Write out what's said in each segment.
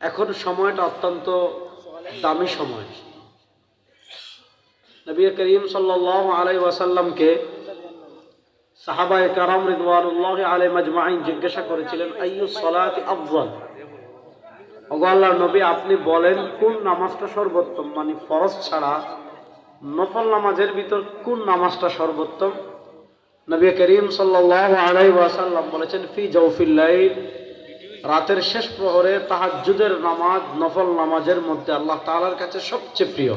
এখন সময়টা অত্যন্ত দামি সময়। নবী করিম সাল্লাহ আলাই ওয়াসাল্লামকে সাহাবায়ে কারাম রিদওয়ানুল্লাহ আলাই মাজমাইন জিজ্ঞাসা করেছিলেন, আইয়ু সলাতি আফজল নবী, আপনি বলেন, কোন নামাজটা সর্বোত্তম? মানে ফরজ ছাড়া নফল নামাজের ভিতর কোন নামাজটা সর্বোত্তম? নবী করিম সাল্লাহ আলাই ওয়াসাল্লাম বলেছেন, ফি জৌফিল্লাইল রাতের শেষ প্রহরে তাহাজ্জুদের নামাজ, নফল নামাজের মধ্যে আল্লাহ তালার কাছে সবচেয়ে প্রিয়।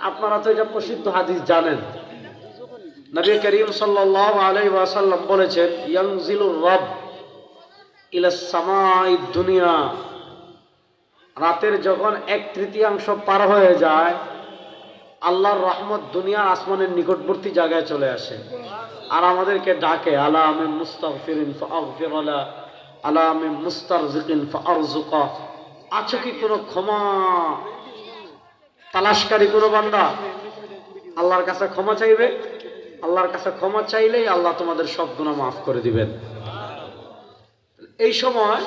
আপনারা তো এটা প্রসিদ্ধ হাদিস জানেন। নবী করিম সাল্লাল্লাহু আলাইহি ওয়াসাল্লাম বলেছেন ইয়ানজিলুর রব ইলা সামাই দুনিয়া। রাতের যখন এক তৃতীয়াংশ পার হয়ে যায় আল্লাহর রহমত দুনিয়ার আসমানের নিকটবর্তী জায়গায় চলে আসে। আর আমাদেরকে ডাকে আলা আমি মুস্তাগফিরিন ফাগফির আলা আমি মুস্তারজিকিন ফারজুকা আছো কি কোনো ক্ষমা, তালাশকারী কোনো বান্দা? আল্লাহর কাছে ক্ষমা চাইবে? আল্লাহর কাছে ক্ষমা চাইলেই আল্লাহ তোমাদের সব গুণা মাফ করে দিবেন। এই সময়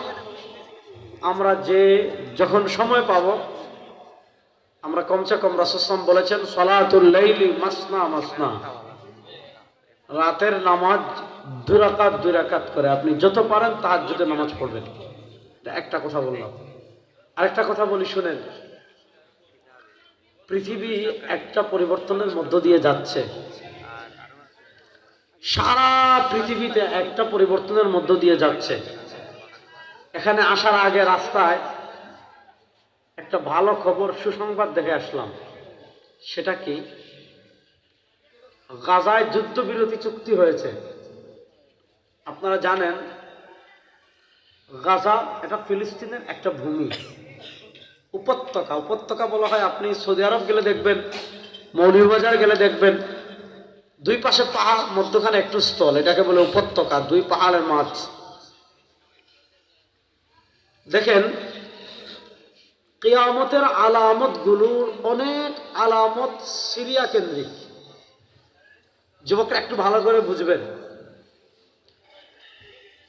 আমরা যে, যখন সময় পাবো আমরা কমসে কম রাসুসাম বলেছেন, সলাতুল লাইলি মাসনা মাসনা। রাতের নামাজ দুরাকাত দুরাকাত করে। আপনি যত পারেন তার যদি নামাজ পড়বেন। একটা কথা বললাম। আরেকটা কথা বলি, শুনেন। পৃথিবী একটা পরিবর্তনের মধ্য দিয়ে যাচ্ছে। সারা পৃথিবীতে একটা পরিবর্তনের মধ্য দিয়ে যাচ্ছে। এখানে আসার আগে রাস্তায় একটা ভালো খবর, সুসংবাদ দেখে আসলাম। সেটা কি? গাজায় যুদ্ধবিরতি চুক্তি হয়েছে। আপনারা জানেন, গাজা এটা ফিলিস্তিনের একটা ভূমি। উপত্যকা উপত্যকা বলা হয় আপনি সৌদি আরব গেলে দেখবেন, মৌলভীবাজার গেলে দেখবেন। দুই পাশে পাহাড়, মধ্যখানে একটু স্থল, এটাকে বলে উপত্যকা, দুই পাহাড়ের মাছ। দেখেন কেয়ামতের আলামতগুলোর অনেক আলামত সিরিয়া কেন্দ্রিক। যুবকরা একটু ভালো করে বুঝবেন।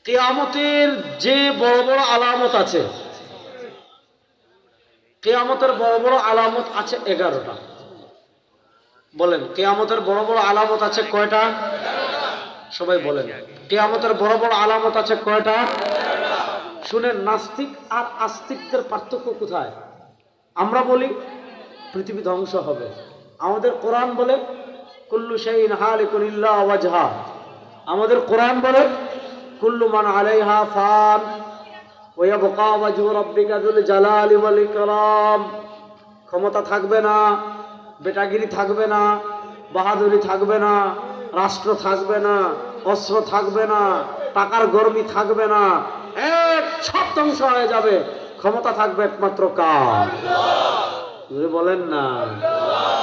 কেয়ামতের যে বড় বড় আলামত আছে, কেয়ামতের বড় বড় আলামত আছে এগারোটা। বলেন, কেয়ামতের বড় বড় আলামত আছে কয়টা? সবাই বলেন, কেয়ামতের বড় বড় আলামত আছে কয়টা? শুনে নাস্তিক আর আস্তিকদের পার্থক্য কোথায়? আমরা বলি পৃথিবী ধ্বংস হবে। আমাদের কোরআন বলে, কুল্লু শাইন হালিকুন ইল্লা ওয়াজহা। আমাদের কোরআন বলে, কুল্লু মান আলাইহা ফান ওয়াবকা ওয়াজহু রাব্বিকা যুল জালালি ওয়াল ইকরাম। ক্ষমতা থাকবে না, বেটাগিরি থাকবে না, বাহাদুরি থাকবে না, রাষ্ট্র থাকবে না, অস্ত্র থাকবে না, টাকার গরমি থাকবে না। এক সব ধ্বংস হয়ে যাবে। ক্ষমতা থাকবে একমাত্র কার? জোরে বলেন না।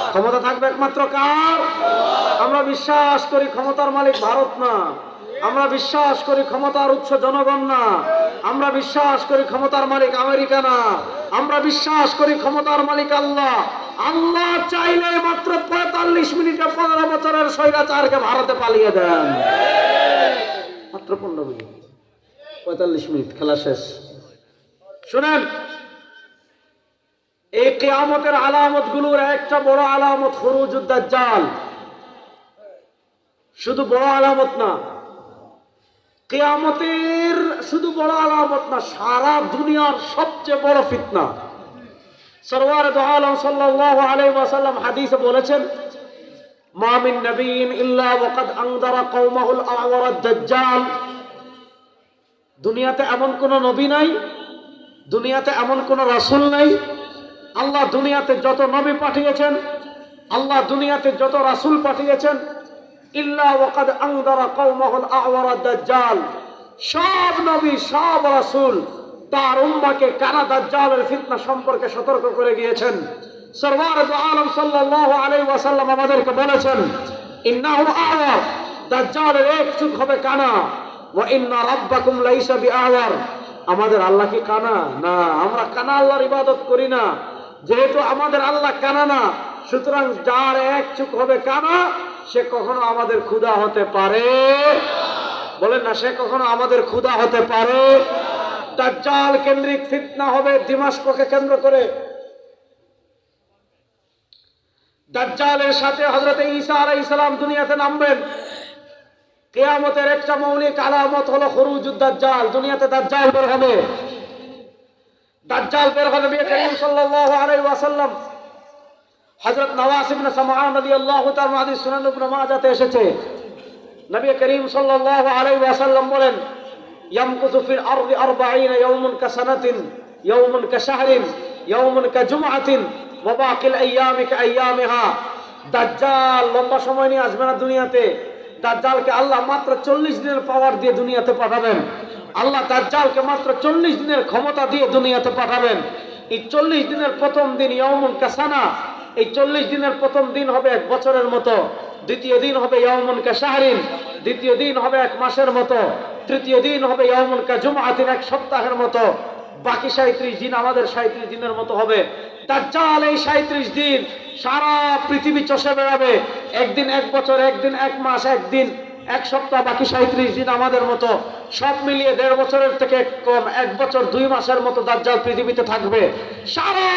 ক্ষমতা থাকবে একমাত্র কার? আমরা বিশ্বাস করি ক্ষমতার মালিক ভারত না। আমরা বিশ্বাস করি ক্ষমতার উৎস জনগণ না। আমরা বিশ্বাস করি ক্ষমতার মালিক আমেরিকা না। আমরা বিশ্বাস করি ক্ষমতার মালিক আল্লাহ। আল্লাহ চাইলে মাত্র পঁয়তাল্লিশ মিনিটে পনেরো বছরের স্বৈরাচারকে ভারতে পালিয়ে দেন। মাত্র পনেরো মিনিট। পঁয়তাল্লিশ মিনিট, খেলা শেষ। শুনেন, এই কেয়ামতের আলামতগুলোর একটা বড় আলামত খরুজুদ্দাল শুধু বড় আলামত না, কেয়ামতের শুধু বড় আলামত না, সারা দুনিয়ার সবচেয়ে বড় ফিতনা। সরওয়ার দো আলম সাল্লাল্লাহু আলাইহি ওয়াসাল্লাম হাদিসে বলেছেন, মা মিন নবিয়্যিন ইল্লা ওয়াকাদ আনদারা কওমাহুল আওয়ার দুনিয়াতে এমন কোন নবী নাই দুনিয়াতে এমন কোন রাসূল নাই। আল্লাহ দুনিয়াতে যত নবী পাঠিয়েছেন, আল্লাহ দুনিয়াতে যত রাসূল পাঠিয়েছেন, ইল্লা ওয়াকাদ আনদারা কওমাহুল আওয়ার দাজ্জাল। সব নবী, সব রাসূল তার উম্মাকে কানা দাজ্জালের ফিতনা সম্পর্কে সতর্ক করে গিয়েছেন। সরওয়ার আলম সাল্লাল্লাহু আলাইহি ওয়াসাল্লাম আমাদেরকে বলেছেন ইন্নাহু আওয়ার, দাজ্জালের এক চোখ হবে কানা, ওয়া ইন্না রাব্বাকুম লাইসা বিআওয়ার। আমাদের আল্লাহ কি কানা? না, আমরা কানা আল্লাহর ইবাদত করি না। যেহেতু আমাদের আল্লাহ কানা না, সুতরাং যার এক চোখ হবে কানা, সে কখনো আমাদের ক্ষুধা হতে পারে। বলেন না, সে কখনো আমাদের ক্ষুধা হতে পারে? দাজ্জাল কেন্দ্রিক ফিতনা হবে দিমাশককে কেন্দ্র করে। দাজ্জালের সাথে হজরত ঈসা আলাইহিস সালাম দুনিয়াতে নামবেন। কেয়ামতের একটা মৌলিক আলামত হলো খরুজুদ দাজ্জাল, দুনিয়াতে দাজ্জাল বের হবে। দাজ্জাল বের হবে নবী করিম সাল্লাল্লাহু আলাইহি ওয়াসাল্লাম। হযরত নওয়াস ইবনে সামআন রাদিয়াল্লাহু তাআলা হাদিস সুনান ইবনে মাজাতে এসেছে। নবী করিম সাল্লাল্লাহু আলাইহি ওয়াসাল্লাম বলেন ইয়ামকুতু ফিল আরদি 40 ইয়াওমান কাসানাতিন ইয়াওমান কাশাহরিন ইয়াওমান কাজুমআতিন, ওয়া বাকিল আইয়ামি কাআইয়ামিহা দাজ্জাল লম্বা সময় নিয়ে আসবে না দুনিয়াতে। দাজ্জালকে আল্লাহ মাত্র চল্লিশ দিনের পাওয়ার দিয়ে দুনিয়াতে পাঠাবেন। আল্লাহ দাজ্জালকে মাত্র চল্লিশ দিনের ক্ষমতা দিয়ে দুনিয়াতে পাঠাবেন। এই চল্লিশ দিনের প্রথম দিন ইয়মুন কাসানা, এই চল্লিশ দিনের প্রথম দিন হবে এক বছরের মতো। দ্বিতীয় দিন হবে ইয়মুন কাশাহরিন, দ্বিতীয় দিন হবে এক মাসের মতো। তৃতীয় দিন হবে ইয়মুন কাজুমাতিন এক সপ্তাহের মতো। বাকি সাঁত্রিশ দিন আমাদের সাঁত্রিশ দিনের মতো হবে। দাজ্জাল এই সাঁত্রিশ দিন সারা পৃথিবী চষে বেড়াবে। একদিন এক বছর, একদিন এক মাস, একদিন এক সপ্তাহ, বাকি সাঁত্রিশ দিন আমাদের মতো সব মিলিয়ে দেড় বছরের থেকে কম, এক বছর, দুই মাসের মতো দাজ্জাল পৃথিবীতে থাকবে। সারা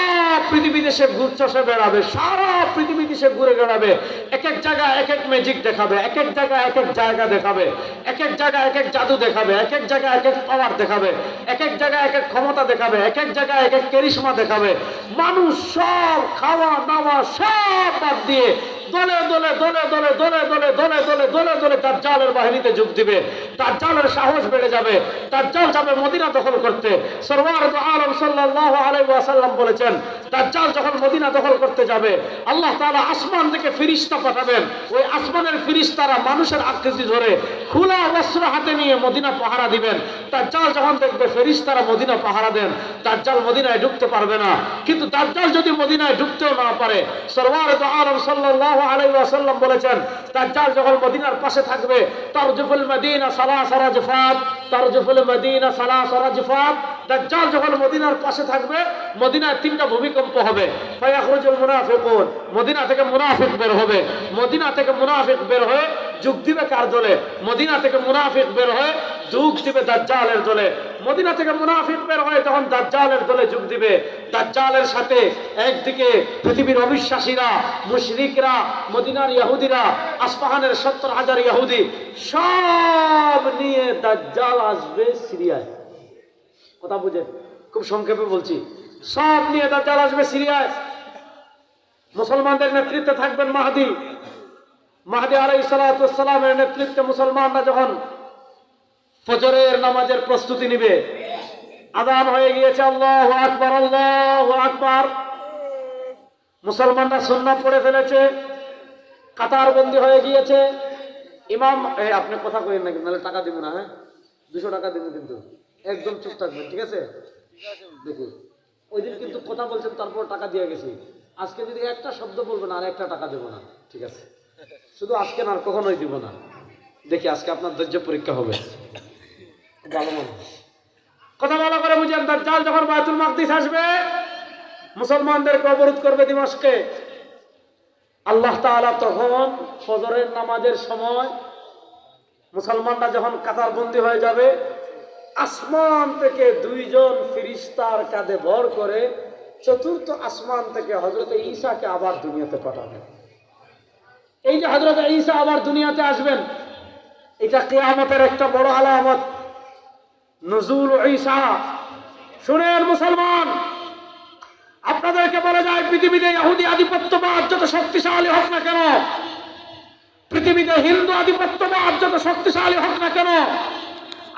পৃথিবীতে সে ঘুর চষে বেড়াবে, সারা পৃথিবী সে ঘুরে বেড়াবে। এক এক জায়গায় এক এক ম্যাজিক দেখাবে এক এক জায়গায় এক এক জায়গা দেখাবে এক এক জায়গায় এক এক জাদু দেখাবে এক এক জায়গায় এক এক পাওয়ার দেখাবে এক এক জায়গায় এক এক ক্ষমতা দেখাবে এক এক জায়গায় এক এক কেরিশমা দেখাবে। মানুষ সব খাওয়া দাওয়া সব বাদ দিয়ে দলে দলে দলে দলে দলে দলে দলে দলে দলে দলে তার জালের বাহিনীতে যোগ দিবে। তার জালের সাহস বেড়ে যাবে। তার জাল যাবে মদিনা দখল করতে। সরওয়ার আলম সাল্লাহ আলাই ওয়াসাল্লাম বলেছেন তার জাল যখন মদিনা দখল করতে যাবে, আল্লাহ তাআলা আসমান থেকে ফিরিস্তা পাঠাবেন। ওই আসমানের ফিরিস্তারা মানুষের আকৃতি ধরে খোলা বস্ত্র হাতে নিয়ে মদিনা পাহারা দিবেন। তার জাল যখন দেখবে ফেরিস্তারা মদিনা পাহারা দেন তার জাল মদিনায় ঢুকতে পারবে না। কিন্তু তার জাল যদি মদিনায় ঢুকতেও না পারে, সরওয়ার দু আলম সাল্লাল্লাহু আলাইহি ওয়াসাল্লাম বলেছেন তার জাল যখন মদিনার পাশে থাকবে, তারজুফুল মদিনা সালাসা রাজফাত, তারজুফুল মদিনা সালাসা রাজফাত দাজ্জাল যখন মদিনার পাশে থাকবে মদিনায় তিনটা ভূমিকম্প হবে। ফায়াখরুজুল মুনাফিকুন, মদিনা থেকে মুনাফিক বের হবে। মদিনা থেকে মুনাফিক বের হয়ে যোগ দিবে কার দলে? মদিনা থেকে মুনাফিক বের হয়ে যোগ দিবে দাজ্জালের দলে। মদিনা থেকে মুনাফিক বের হয়ে তখন দাজ্জালের দলে যোগ দিবে। দাজ্জালের সাথে একদিকে পৃথিবীর অবিশ্বাসীরা, মুশরিকরা, মদিনার ইহুদিরা আসফাহানের সত্তর হাজার ইহুদি সব নিয়ে দাজ্জাল আসবে সিরিয়ায়। কথা বুঝেন, খুব সংক্ষেপে বলছি। সব নিয়ে দাজ্জাল আসবে সিরিয়াস। মুসলমানদের নেতৃত্বে থাকবেন মাহাদি। মাহাদি আলাই সালামের নেতৃত্বে মুসলমানরা যখন ফজরের নামাজের প্রস্তুতি নিবে আদান হয়ে গিয়েছে, আল্লাহ আকবর আল্লাহ আকবর। মুসলমানরা সুন্না পড়ে ফেলেছে, কাতার বন্দি হয়ে গিয়েছে। ইমাম আপনি কথা কইেন না নাহলে টাকা দিব না হ্যাঁ? দুশো টাকা দিব কিন্তু। একদম চুপ থাকবেন, ঠিক আছে? দেখি ওই দিন কিন্তু কথা বলছেন, তারপর টাকা দিয়ে গেছি। আজকে যদি একটা শব্দ বলবেন, আর একটা টাকা দেবো না, ঠিক আছে? শুধু আজকে না, আর কখনোই দিব না। দেখি, আজকে আপনার ধৈর্য পরীক্ষা হবে। ভালো মানুষ। কথা ভালো করে বুঝেন, দাজ্জাল যখন বায়তুল মাকদিস আসবে মুসলমানদেরকে অবরোধ করবে দিমাসকে আল্লাহ তাআলা তখন ফজরের নামাজের সময় মুসলমানরা যখন কাতার বন্দী হয়ে যাবে আসমান থেকে দুইজন ফিরিস্তার কাঁধে ভর করে চতুর্থ আসমান থেকে হজরত ঈসাকে আবার দুনিয়াতে পাঠাবে এই যে হজরত ঈসা আবার দুনিয়াতে আসবেন, এটা কেয়ামতের একটা বড় আলামত। নজুল ঈসা, শুনেন মুসলমান, আপনাদেরকে বলা যায় পৃথিবীতে ইহুদি আধিপত্যবাদ যত শক্তিশালী হোক না কেন, পৃথিবীতে হিন্দু আধিপত্যবাদ যত শক্তিশালী হোক না কেন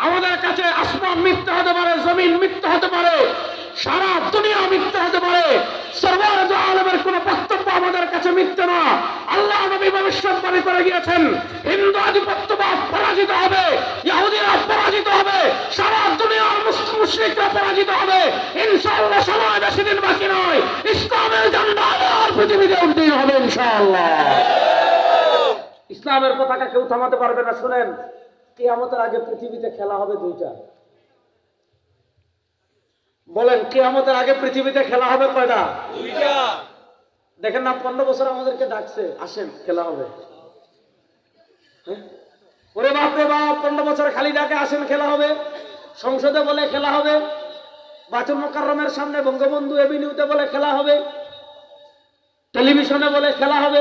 আমাদের কাছে আসমান মিথ্যা হতে পারে, জমিন মিথ্যা হতে পারে, সারা দুনিয়া মিথ্যা হতে পারে। সর্বর আলমের কোন বক্তব্য আমাদের কাছে মিথ্যা না। আল্লাহ নবী ভবিষ্যৎবাণী করে গিয়েছেন, হিন্দু আধিপত্যবাদ পরাজিত হবে ইহুদিরা পরাজিত হবে, সারা দুনিয়ার মুসলিম মুশরিকরা পরাজিত হবে। ইনশাআল্লাহ সময় বেশি দিন বাকি নয়। ইসলামের ঝান্ডা আবার পৃথিবীতে উদ্দীন হবে ইনশাআল্লাহ। ইসলামের পতাকা কেউ থামাতে পারবে না, শুনেন। কেয়ামতের আগে পৃথিবীতে খেলা হবে দুইটা। বলেন কেয়ামতের আগে পৃথিবীতে খেলা হবে কয়টা? দেখেন না পনেরো বছর আমাদেরকে ডাকছে আসেন খেলা হবে। হ্যাঁ? ওরে বাপ রে বাপ পনেরো বছর খালি ডাকে আসেন খেলা হবে। সংসদে বলে খেলা হবে। বাতুল মোকাররমের সামনে বঙ্গবন্ধু এভিনিউতে বলে খেলা হবে। টেলিভিশনে বলে খেলা হবে।